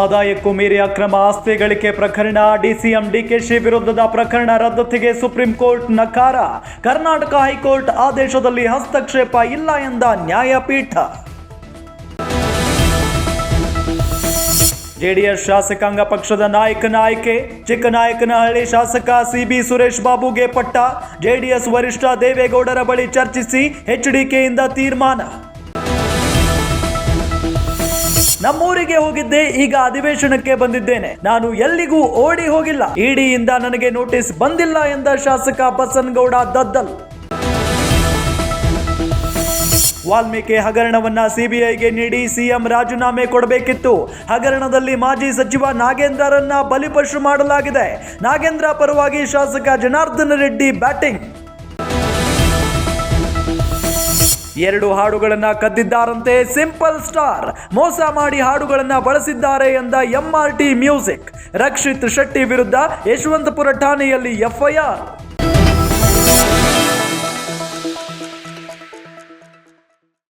ಆದಾಯಕ್ಕೂ ಮೀರಿ ಅಕ್ರಮ ಆಸ್ತಿ ಗಳಿಕೆ ಪ್ರಕರಣ ಡಿಸಿಎಂ ಡಿಕೆಶಿ ವಿರುದ್ಧದ ಪ್ರಕರಣ ರದ್ದತಿಗೆ ಸುಪ್ರೀಂ ಕೋರ್ಟ್ ನಕಾರ. ಕರ್ನಾಟಕ ಹೈಕೋರ್ಟ್ ಆದೇಶದಲ್ಲಿ ಹಸ್ತಕ್ಷೇಪ ಇಲ್ಲ ಎಂದ ನ್ಯಾಯಪೀಠ. ಜೆಡಿಎಸ್ ಶಾಸಕಾಂಗ ಪಕ್ಷದ ನಾಯಕನ ಆಯ್ಕೆ ಚಿಕ್ಕನಾಯಕನಹಳ್ಳಿ ಶಾಸಕ ಸಿಬಿ ಸುರೇಶ್ ಬಾಬುಗೆ ಪಟ್ಟ. ಜೆಡಿಎಸ್ ವರಿಷ್ಠ ದೇವೇಗೌಡರ ಬಳಿ ಚರ್ಚಿಸಿ ಎಚ್ಡಿಕೆಯಿಂದ ತೀರ್ಮಾನ. ನಮ್ಮೂರಿಗೆ ಹೋಗಿದ್ದೆ ಈಗ ಅಧಿವೇಶನಕ್ಕೆ ಬಂದಿದ್ದೇನೆ. ನಾನು ಎಲ್ಲಿಗೂ ಓಡಿ ಹೋಗಿಲ್ಲ. ಇಡಿಯಿಂದ ನನಗೆ ನೋಟಿಸ್ ಬಂದಿಲ್ಲ ಎಂದ ಶಾಸಕ ಬಸನ್ಗೌಡ ದದ್ದಲ್. ವಾಲ್ಮೀಕಿ ಹಗರಣವನ್ನ ಸಿಬಿಐಗೆ ನೀಡಿ ಸಿಎಂ ರಾಜೀನಾಮೆ ಕೊಡಬೇಕಿತ್ತು. ಹಗರಣದಲ್ಲಿ ಮಾಜಿ ಸಚಿವ ನಾಗೇಂದ್ರರನ್ನ ಬಲಿಪಶು ಮಾಡಲಾಗಿದೆ. ನಾಗೇಂದ್ರ ಪರವಾಗಿ ಶಾಸಕ ಜನಾರ್ದನ ರೆಡ್ಡಿ ಬ್ಯಾಟಿಂಗ್. ಎರಡು ಹಾಡುಗಳನ್ನ ಕದ್ದಿದ್ದಾರಂತೆ ಸಿಂಪಲ್ ಸ್ಟಾರ್. ಮೋಸ ಮಾಡಿ ಹಾಡುಗಳನ್ನ ಬಳಸಿದ್ದಾರೆ ಎಂದ ಎಂಆರ್ಟಿ ಮ್ಯೂಸಿಕ್ ರಕ್ಷಿತ್ ಶೆಟ್ಟಿ ವಿರುದ್ಧ ಯಶವಂತಪುರ ಠಾಣೆಯಲ್ಲಿ ಎಫ್ಐಆರ್